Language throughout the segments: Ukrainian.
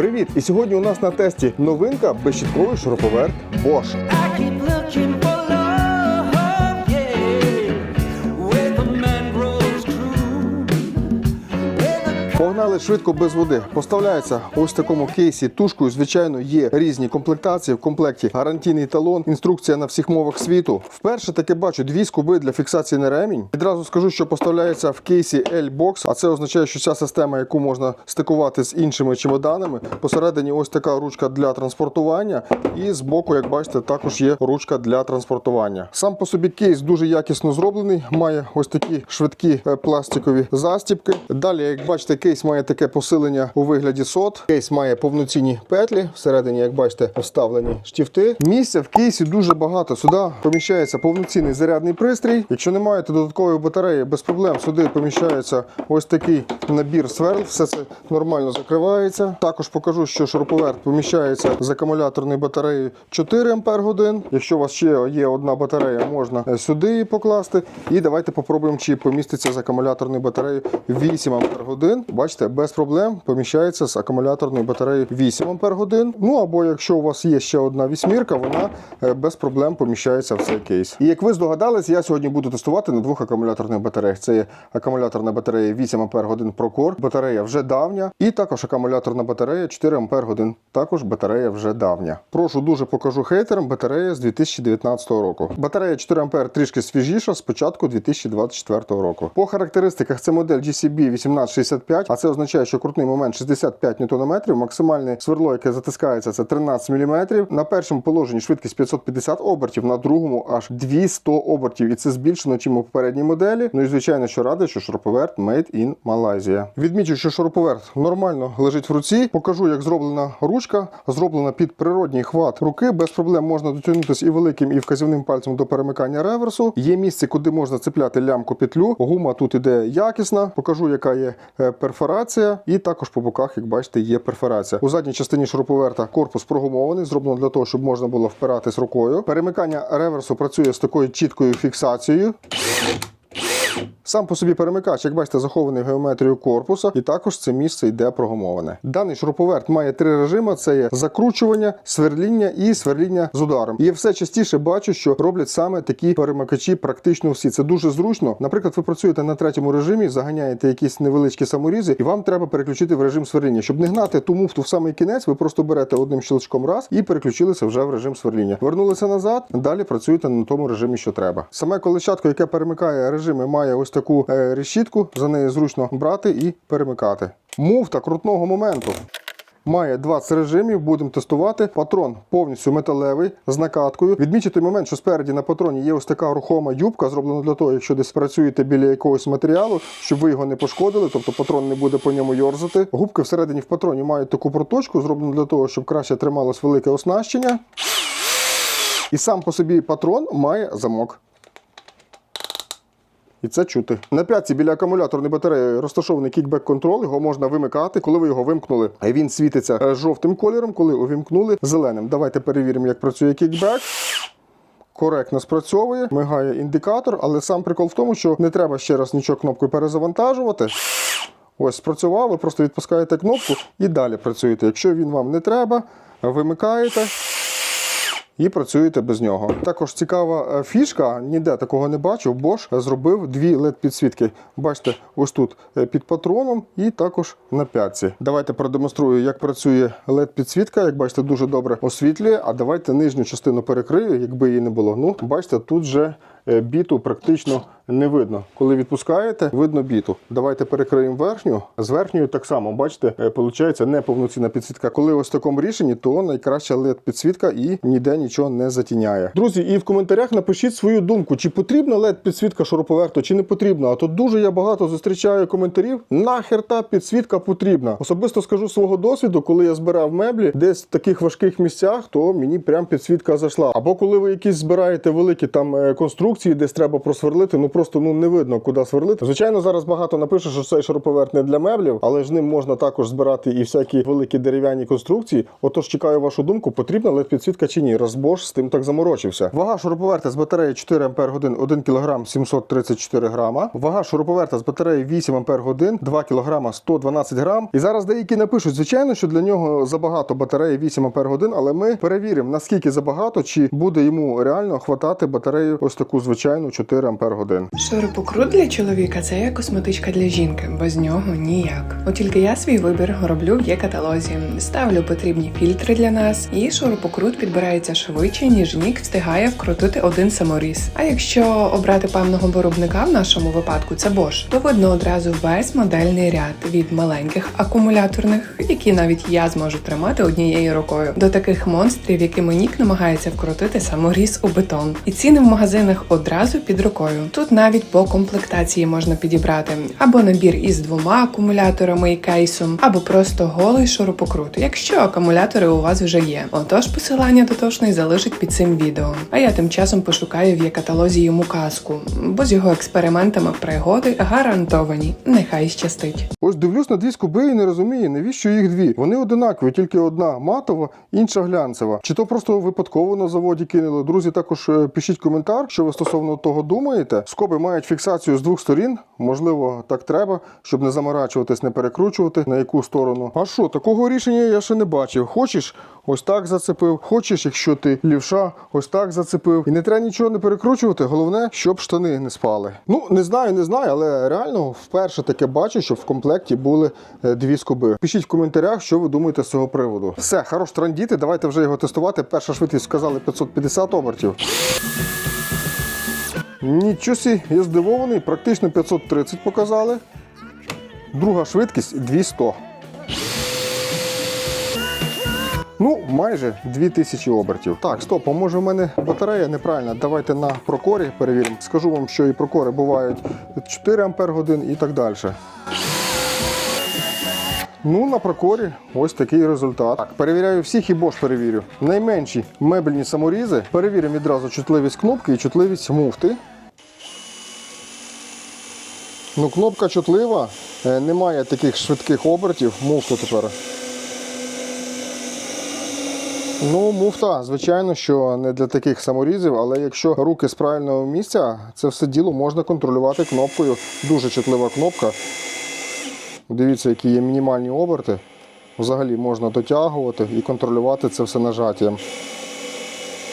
Привіт! І сьогодні у нас на тесті новинка безщітковий шуруповерт Bosch. Погнали швидко без води. Поставляється ось в такому кейсі тушкою. Звичайно, є різні комплектації. В комплекті гарантійний талон, інструкція на всіх мовах світу. Вперше таке бачу дві скоби для фіксації на ремінь. Відразу скажу, що поставляється в кейсі L-Box, а це означає, що ця система, яку можна стикувати з іншими чемоданами. Посередині ось така ручка для транспортування, і з боку, як бачите, також є ручка для транспортування. Сам по собі кейс дуже якісно зроблений. Має ось такі швидкі е, пластикові застібки. Далі, як бачите, кейс має таке посилення у вигляді сот. Кейс має повноцінні петлі. Всередині, як бачите, вставлені штифти. Місця в кейсі дуже багато. Сюди поміщається повноцінний зарядний пристрій. Якщо не маєте додаткової батареї, без проблем сюди поміщається ось такий набір сверл. Все це нормально закривається. Також покажу, що шуруповерт поміщається з акумуляторною батареєю 4 Ампер годин. Якщо у вас ще є одна батарея, можна е, сюди її покласти. І давайте попробуємо, чи поміститься з акумуляторною батареєю 8 Ампер годин. Бачите, без проблем поміщається з акумуляторною батареєю 8 Ампер годин. Ну або якщо у вас є ще одна вісьмірка, вона е, без проблем поміщається в цей кейс. І як ви здогадались, я сьогодні буду тестувати на двох акумуляторних батареях. Це є акумуляторна батарея 8 Ампер годин ProCore, батарея вже давня, і також акумуляторна батарея 4 Ампер годин. Також батарея вже давня. Прошу дуже покажу хейтерам батарея з 2019 року. Батарея 4 Ампер трішки свіжіша з початку 2024 року. По характеристиках це модель GCB 1865, а це означає, що крутний момент 65 Нм, максимальне сверло, яке затискається, це 13 мм. На першому положенні швидкість 550 обертів, на другому аж 200 обертів, і це збільшено, чим у попередній моделі. Ну і звичайно, що радий, що шуруповерт Made in Malaysia. Відмічу, що шуруповерт нормально лежить в руці. Покажу, як зроблена ручка, зроблена під природній хват руки. Без проблем можна дотягнутися і великим, і вказівним пальцем до перемикання реверсу. Є місце, куди можна цепляти лямку петлю. Гума тут іде якісна. Покажу, яка є е, перфорація, і також по боках, як бачите, є перфорація. У задній частині шуруповерта корпус прогумований, зроблено для того, щоб можна було впиратись рукою. Перемикання реверсу працює з такою чіткою фіксацією. Сам по собі перемикач, як бачите, захований в геометрію корпуса, і також це місце йде прогумоване. Даний шуруповерт має три режими: це є закручування, сверління і сверління з ударом. І я все частіше бачу, що роблять саме такі перемикачі, практично всі. Це дуже зручно. Наприклад, ви працюєте на третьому режимі, заганяєте якісь невеличкі саморізи, і вам треба переключити в режим сверління. Щоб не гнати ту муфту в самий кінець, ви просто берете одним щелчком раз і переключилися вже в режим сверління. Вернулися назад, далі працюєте на тому режимі, що треба. Саме колещатко, яке перемикає режими, має ось таку е, решітку, за нею зручно брати і перемикати. Муфта крутного моменту. Має 20 режимів, будемо тестувати. Патрон повністю металевий з накаткою. Відмічу той момент, що спереді на патроні є ось така рухома юбка, зроблена для того, якщо десь працюєте біля якогось матеріалу, щоб ви його не пошкодили, тобто патрон не буде по ньому йорзати. Губки всередині в патроні мають таку проточку, зроблено для того, щоб краще трималось велике оснащення. І сам по собі патрон має замок. І це чути. На п'ятці біля акумуляторної батареї розташований кікбек контрол. Його можна вимикати, коли ви його вимкнули. Він світиться е, жовтим кольором, коли увімкнули зеленим. Давайте перевіримо, як працює кікбек. Коректно спрацьовує, мигає індикатор, але сам прикол в тому, що не треба ще раз нічого кнопкою перезавантажувати. Ось спрацював, ви просто відпускаєте кнопку і далі працюєте. Якщо він вам не треба, вимикаєте і працюєте без нього. Також цікава е, фішка, ніде такого не бачив. Bosch зробив дві led підсвітки. Бачите, ось тут е, під патроном і також на п'ятці. Давайте продемонструю, як працює led підсвітка. Як бачите, дуже добре освітлює. А давайте нижню частину перекрию, якби її не було. Ну, бачите, тут же біту практично не видно. Коли відпускаєте, видно біту. Давайте перекриємо верхню. З верхньою так само, бачите, виходить неповноцінна підсвітка. Коли ось в такому рішенні, то найкраща led підсвітка і ніде нічого не затіняє. Друзі, і в коментарях напишіть свою думку, чи потрібна led підсвітка шуруповерту, чи не потрібна. А то дуже я багато зустрічаю коментарів. Нахер та підсвітка потрібна. Особисто скажу свого досвіду, коли я збирав меблі десь в таких важких місцях, то мені прям підсвітка зайшла. Або коли ви якісь збираєте великі там е, конструкції. Конструкції, десь треба просверлити. Ну просто ну не видно, куди сверлити. Звичайно, зараз багато напише, що цей шуруповерт не для меблів, але ж ним можна також збирати і всякі великі дерев'яні конструкції. Отож, чекаю вашу думку, потрібна led підсвітка чи ні. Розбош з тим так заморочився. Вага шуруповерта з батареї 4 Ампер годин 1 кг 734 грама. Вага шуруповерта з батареї 8 Ампер годин 2 кг 112 грам. І зараз деякі напишуть, звичайно, що для нього забагато батареї 8 Ампер годин, але ми перевіримо, наскільки забагато, чи буде йому реально хватати батарею ось таку звичайну 4 Ампер годин. Шуруповерт для чоловіка це як косметичка для жінки, без нього ніяк. От тільки я свій вибір роблю в є каталозі, ставлю потрібні фільтри для нас, і шурупокрут підбирається швидше, ніж нік встигає вкрутити один саморіз. А якщо обрати певного виробника в нашому випадку, це Bosch, то видно одразу весь модельний ряд від маленьких акумуляторних, які навіть я зможу тримати однією рукою, до таких монстрів, якими нік намагається вкрутити саморіз у бетон. І ціни в магазинах одразу під рукою. Тут навіть по комплектації можна підібрати або набір із двома акумуляторами і кейсом, або просто голий шурупокрут, якщо акумулятори у вас вже є. Отож, посилання дотошної залишить під цим відео. А я тим часом пошукаю в є каталозі йому казку, бо з його експериментами пригоди гарантовані. Нехай щастить. Ось дивлюсь на дві скуби і не розумію, навіщо їх дві. Вони одинакові, тільки одна матова, інша глянцева. Чи то просто випадково на заводі кинули? Друзі, також е, пишіть коментар, що ви стосовно того думаєте. Скоби мають фіксацію з двох сторін. Можливо, так треба, щоб не заморачуватись, не перекручувати на яку сторону. А що, такого рішення я ще не бачив. Хочеш, ось так зацепив. Хочеш, якщо ти лівша, ось так зацепив. І не треба нічого не перекручувати. Головне, щоб штани не спали. Ну не знаю, не знаю, але реально вперше таке бачу, що в комплекті були е, дві скоби. Пишіть в коментарях, що ви думаєте з цього приводу. Все, хорош трандіти, давайте вже його тестувати. Перша швидкість сказали 550 обертів. Нічого сі, я здивований, практично 530 показали. Друга швидкість 200. Ну, майже 2000 обертів. Так, стоп, а може в мене батарея неправильна. Давайте на прокорі перевіримо. Скажу вам, що і прокори бувають 4 Ампер годин і так далі. Ну, на прокорі ось такий результат. Так, перевіряю всіх і Bosch перевірю. Найменші мебельні саморізи. Перевіримо відразу чутливість кнопки і чутливість муфти. Ну, кнопка чутлива, е, немає таких швидких обертів. Муфту тепер. Ну, муфта, звичайно, що не для таких саморізів, але якщо руки з правильного місця, це все діло можна контролювати кнопкою. Дуже чутлива кнопка. Дивіться, які є мінімальні оберти. Взагалі можна дотягувати і контролювати це все нажаттям.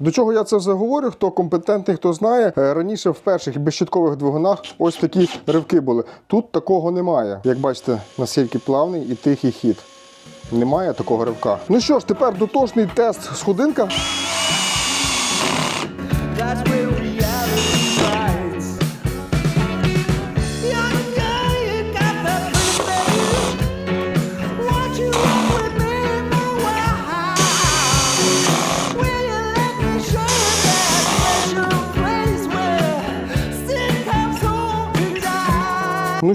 До чого я це все говорю? Хто компетентний, хто знає. Е, Раніше в перших безщиткових двигунах ось такі ривки були. Тут такого немає. Як бачите, наскільки плавний і тихий хід. Немає такого ривка. Ну що ж, тепер дотошний тест сходинка. That's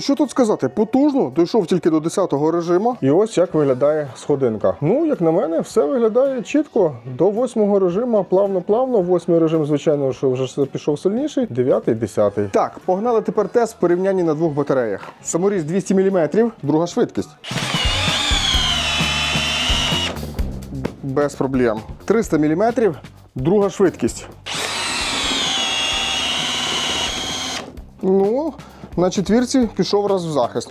що тут сказати, потужно, дійшов тільки до 10-го режиму. І ось як виглядає сходинка. Ну, як на мене, все виглядає чітко. До 8-го режиму плавно-плавно. Восьмий режим, звичайно, що вже пішов сильніший. Дев'ятий, десятий. Так, погнали тепер тест в порівнянні на двох батареях. Саморіз 200 мм, друга швидкість. Без проблем. 300 мм, друга швидкість. Ну, на четвірці пішов раз в захист.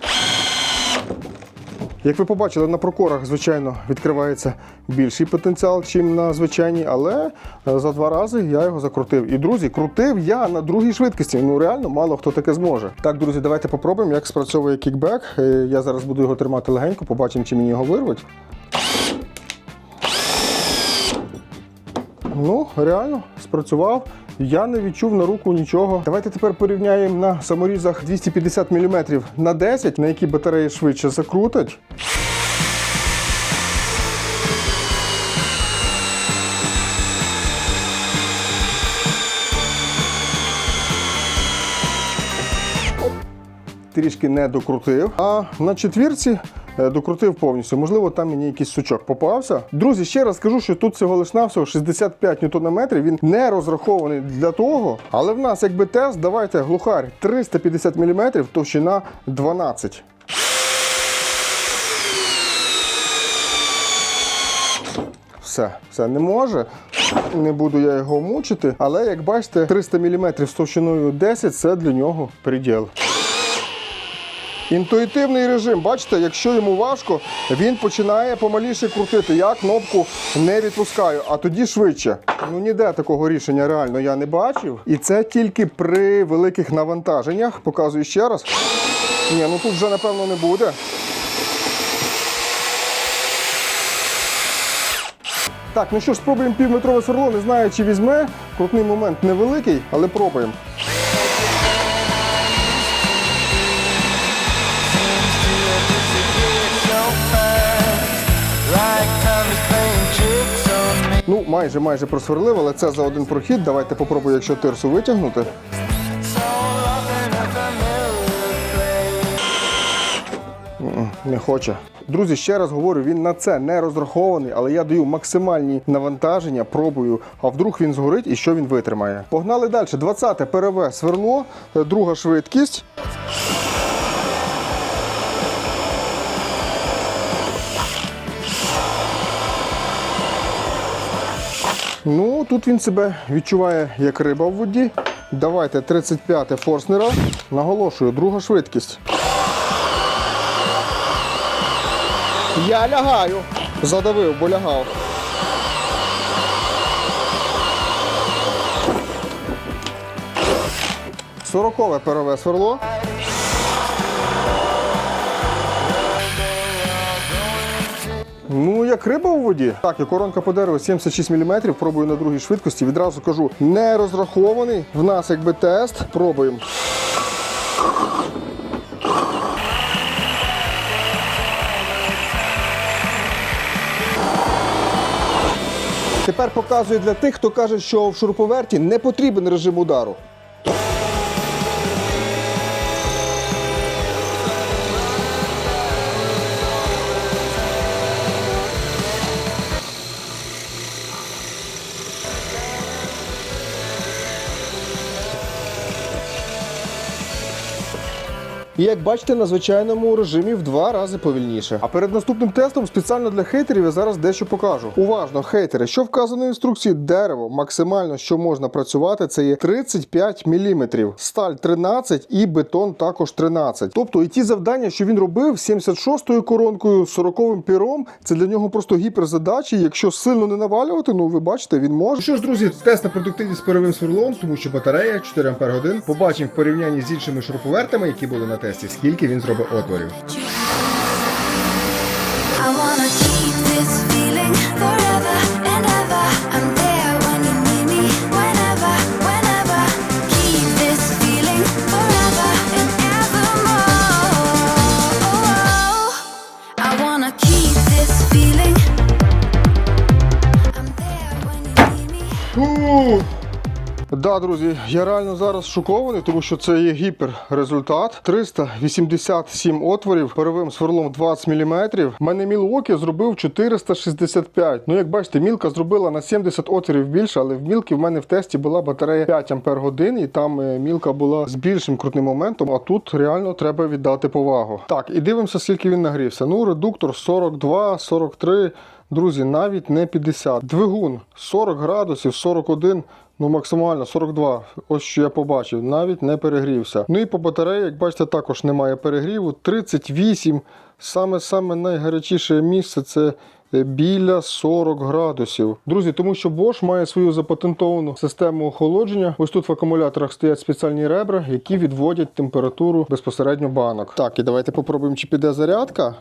Як ви побачили, на прокорах, звичайно, відкривається більший потенціал, ніж на звичайній, але е, за два рази я його закрутив. І, друзі, крутив я на другій швидкості. Ну реально, мало хто таке зможе. Так, друзі, давайте попробуємо, як спрацьовує кікбек. Е, Я зараз буду його тримати легенько, побачимо, чи мені його вирвуть. Ну, реально, спрацював. Я не відчув на руку нічого. Давайте тепер порівняємо на саморізах 250 мм на 10, на які батареї швидше закрутить. Трішки не докрутив. А на четвірці е, докрутив повністю. Можливо, там мені якийсь сучок попався. Друзі, ще раз скажу, що тут всього лиш навсього 65 ньютонометрів. Він не розрахований для того, але в нас якби тест, давайте глухарь 350 мм, товщина 12. Все, все не може. Не буду я його мучити, але як бачите, 300 мм з товщиною 10 це для нього приділ. Інтуїтивний режим, бачите, якщо йому важко, він починає помаліше крутити. Я кнопку не відпускаю, а тоді швидше. Ну ніде такого рішення реально я не бачив. І це тільки при великих навантаженнях. Показую ще раз. Ні, ну тут вже напевно не буде. Так, ну що ж, спробуємо півметрове сверло. Не знаю, чи візьме. Крутний момент невеликий, але пробуємо. Майже майже просверлив, але це за один прохід. Давайте попробую, якщо тирсу витягнути. Не хоче. Друзі, ще раз говорю, він на це не розрахований, але я даю максимальні навантаження, пробую, а вдруг він згорить і що він витримає. Погнали далі. 20 ПРВ сверло, е, друга швидкість. Ну, тут він себе відчуває як риба в воді. Давайте 35 Форснера. Наголошую, друга швидкість. Я лягаю. Задавив, бо лягав. Сорокове перове сверло. Ну, як риба у воді. Так, і коронка по дереву 76 мм. Пробую на другій швидкості. Відразу кажу, не розрахований. В нас якби тест. Пробуємо. Тепер показую для тих, хто каже, що в шуруповерті не потрібен режим удару. І як бачите, на звичайному режимі в два рази повільніше. А перед наступним тестом спеціально для хейтерів я зараз дещо покажу. Уважно, хейтери, що вказано в інструкції дерево, максимально що можна працювати, це є 35 мм, сталь 13 і бетон також 13. Тобто і ті завдання, що він робив 76-ю коронкою, 40-м піром, це для нього просто гіперзадачі. Якщо сильно не навалювати, ну ви бачите, він може. Що ж, друзі, тест на продуктивність з перовим сверлом, тому що батарея 4 Ампер годин. Побачимо в порівнянні з іншими шуруповертами, які були на тесті, скільки він зробив отворів. Да, друзі, я реально зараз шокований, тому що це є гіперрезультат. 387 отворів, перовим сверлом 20 мм. У мене Мілуокі зробив 465. Ну, як бачите, мілка зробила на 70 отворів більше, але в мілки в мене в тесті була батарея 5 Ампер годин, і там е, мілка була з більшим крутним моментом, а тут реально треба віддати повагу. Так, і дивимося, скільки він нагрівся. Ну, редуктор 42, 43. Друзі, навіть не 50. Двигун 40 градусів, 41, ну максимально 42. Ось що я побачив, навіть не перегрівся. Ну і по батареї, як бачите, також немає перегріву. 38. Саме саме найгарячіше місце це е, біля 40 градусів. Друзі, тому що Bosch має свою запатентовану систему охолодження. Ось тут в акумуляторах стоять спеціальні ребра, які відводять температуру безпосередньо банок. Так, і давайте попробуємо, чи піде зарядка.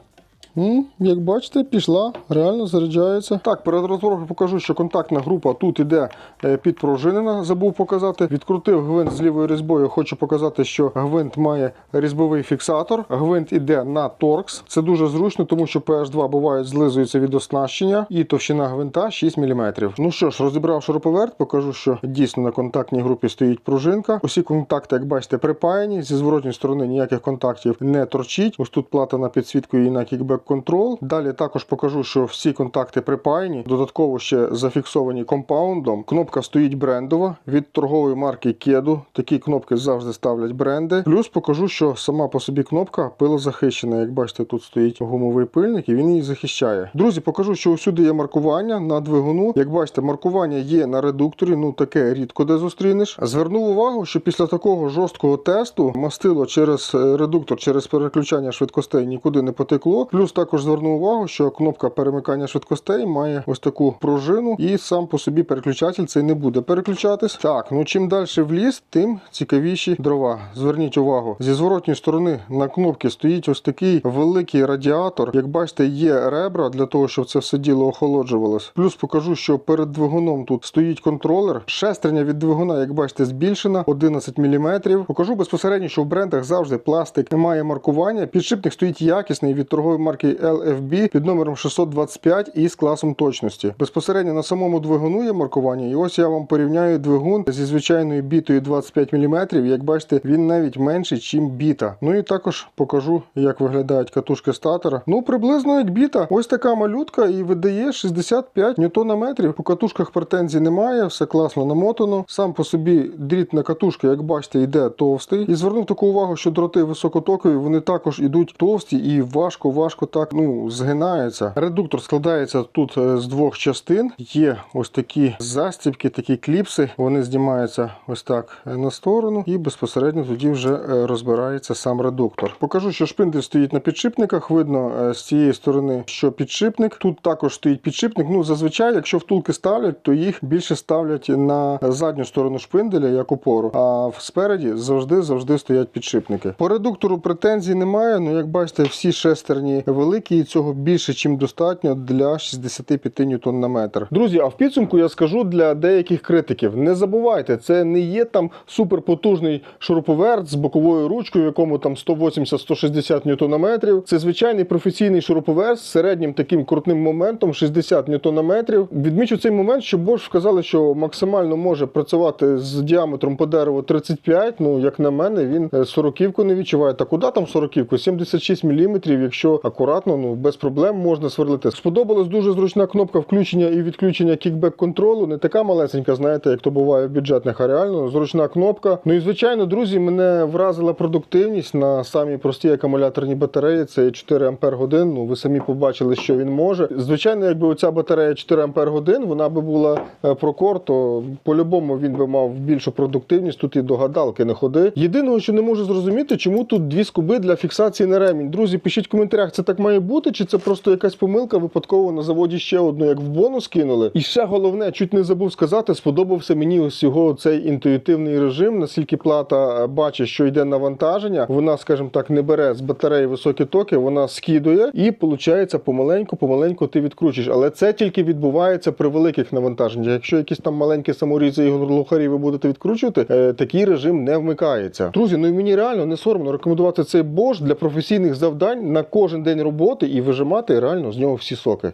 М, Як бачите, пішла, реально заряджається. Так, перед розборкою покажу, що контактна група тут іде е, підпружинена, забув показати. Відкрутив гвинт з лівою різьбою. Хочу показати, що гвинт має різьбовий фіксатор. Гвинт іде на торкс. Це дуже зручно, тому що PH2 бувають злизуються від оснащення, і товщина гвинта 6 мм. Ну що ж, розібрав шуруповерт, покажу, що дійсно на контактній групі стоїть пружинка. Усі контакти, як бачите, припаяні. Зі зворотньої сторони ніяких контактів не торчить. Ось тут плата на підсвітку і на кікбек контрол. Далі також покажу, що всі контакти припаяні, додатково ще зафіксовані компаундом. Кнопка стоїть брендова від торгової марки Кеду. Такі кнопки завжди ставлять бренди. Плюс покажу, що сама по собі кнопка пилозахищена. Як бачите, тут стоїть гумовий пильник і він її захищає. Друзі, покажу, що усюди є маркування на двигуну. Як бачите, маркування є на редукторі. Ну таке рідко де зустрінеш. Звернув увагу, що після такого жорсткого тесту мастило через е, редуктор, через переключання швидкостей нікуди не потекло. Плюс також звернув увагу, що кнопка перемикання швидкостей має ось таку пружину, і сам по собі переключатель цей не буде переключатись. Так, ну чим далі в ліс, тим цікавіші дрова. Зверніть увагу, зі зворотньої сторони на кнопці стоїть ось такий великий радіатор. Як бачите, є ребра для того, щоб це все діло охолоджувалось. Плюс покажу, що перед двигуном тут стоїть контролер. Шестерня від двигуна, як бачите, збільшена 11 мм. Покажу безпосередньо, що в брендах завжди пластик має маркування. Підшипник стоїть якісний від торгової марки LFB під номером 625 і з класом точності. Безпосередньо на самому двигуну є маркування. І ось я вам порівняю двигун зі звичайною бітою 25 мм. Як бачите, він навіть менший, ніж біта. Ну і також покажу, як виглядають катушки статора. Ну, приблизно як біта. Ось така малютка і видає 65 ньютонометрів. По катушках претензій немає, все класно намотано. Сам по собі дріт на катушки, як бачите, йде товстий. І звернув таку увагу, що дроти високотокові, вони також ідуть товсті і важко, важко так ну згинаються. Редуктор складається тут е, з двох частин. Є ось такі застібки, такі кліпси. Вони знімаються ось так е, на сторону, і безпосередньо тоді вже е, розбирається сам редуктор. Покажу, що шпиндель стоїть на підшипниках. Видно з цієї сторони, що підшипник. Тут також стоїть підшипник. Ну зазвичай, якщо втулки ставлять, то їх більше ставлять на задню сторону шпинделя як опору. А спереді завжди завжди стоять підшипники. По редуктору претензій немає. Ну як бачите, всі шестерні великі, і цього більше, ніж достатньо для 65 ньютон на метр. Друзі, а в підсумку я скажу для деяких критиків: не забувайте, це не є там суперпотужний шуруповерт з боковою ручкою, в якому там 180-160 ньютонометрів. Це звичайний професійний шуруповерт з середнім таким крутним моментом 60 ньютонометрів. Відмічу цей момент, що Bosch вказали, що максимально може працювати з діаметром по дереву 35. Ну, як на мене, він е, сороківку не відчуває. Та куди там сороківку? 76 мм, якщо акуратно, ну без проблем можна сверлити. Сподобалась дуже зручна кнопка включення і відключення кікбек контролу. Не така малесенька, знаєте, як то буває в бюджетних, а реально зручна кнопка. Ну і звичайно, друзі, мене вразила продуктивність на самій простій акумуляторній батареї. Це 4 Ампер годин. Ну ви самі побачили, що він може. Звичайно, якби оця батарея 4 Ампер годин, вона би була е, прокор, то по-любому він би мав більшу продуктивність. Тут і до гадалки не ходи. Єдиного, що не можу зрозуміти, чому тут дві скоби для фіксації на ремінь. Друзі, пишіть в коментарях, це так має бути, чи це просто якась помилка випадково на заводі ще одну, як в бонус кинули. І ще головне, чуть не забув сказати, сподобався мені ось його цей інтуїтивний режим, наскільки плата е, бачить, що йде навантаження. Вона, скажімо так, не бере з батареї високі токи, вона скидує і виходить помаленьку, помаленьку ти відкручуєш. Але це тільки відбувається при великих навантаженнях. Якщо якісь там маленькі саморізи і глухарі ви будете відкручувати, е, такий режим не вмикається. Друзі, ну і мені реально не соромно рекомендувати цей Bosch для професійних завдань на кожен день роботи і вижимати реально з нього всі соки.